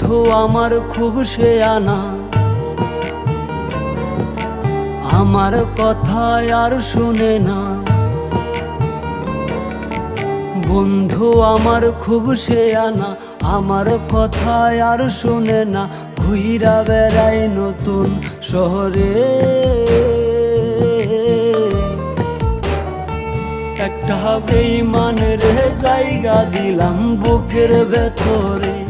বন্ধু আমার খুব সে আনা। আমার কথা আর শুনে না। বন্ধু আমার খুব সে আনা। আমার কথা আর শুনে না। ঘুইরা বেড়াই নতুন শহরে। একটা বেইমান রে জায়গা দিলাম বুকের ভেতরে।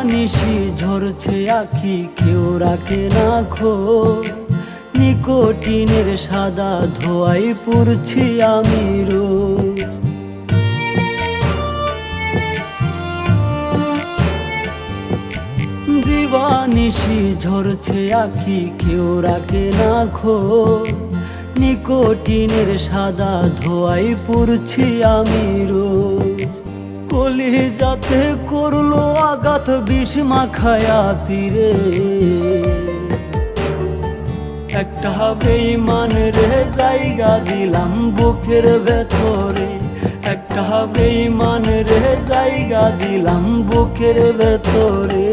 দিবানিশি ঝরছে আখি, কেউ রাখে না খো নিকোটিনের সাদা ধোয়াই পড়ছি আমি রোজ। দিবানিশি ঝরছে আখি, কেউ রাখে না খো নিকোটিনের সাদা ধোয়াই পড়ছি আমি রোজ। কলি যাতে করল আঘাত বিষ মাখায়া তীরে। একটা বেইমান রে জায়গা দিলাম বুকের ভেতরে। একটা বেইমান রে জায়গা দিলাম বুকের ভেতরে।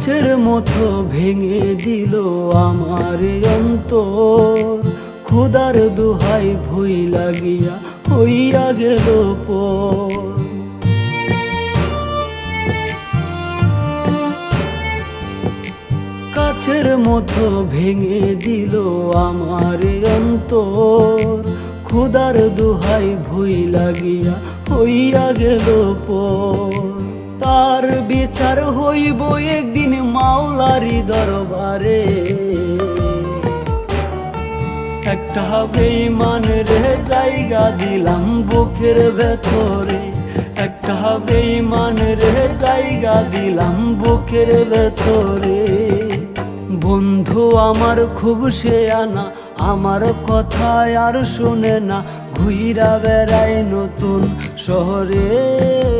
কাছের মতো ভেঙে দিল আমার অন্তর। খুদার দুহাই ভুই লাগিয়া হইয়া গেল পর। কাছের মতো ভেঙে দিল আমার অন্তর। খুদার দুহাই ভুই লাগিয়া হইয়া গেল পর। তার বিচার হইব একদিন মাওলারি দরবারে। একটা বেইমান রে জায়গা দিলাম বুকের ভেতরে। একটা বেইমান রে জায়গা দিলাম বুকের ভেতরে। বন্ধু আমার খুব সে আনা, আমার কথা আর শুনে না। ঘুইরা বেড়ায় নতুন শহরে।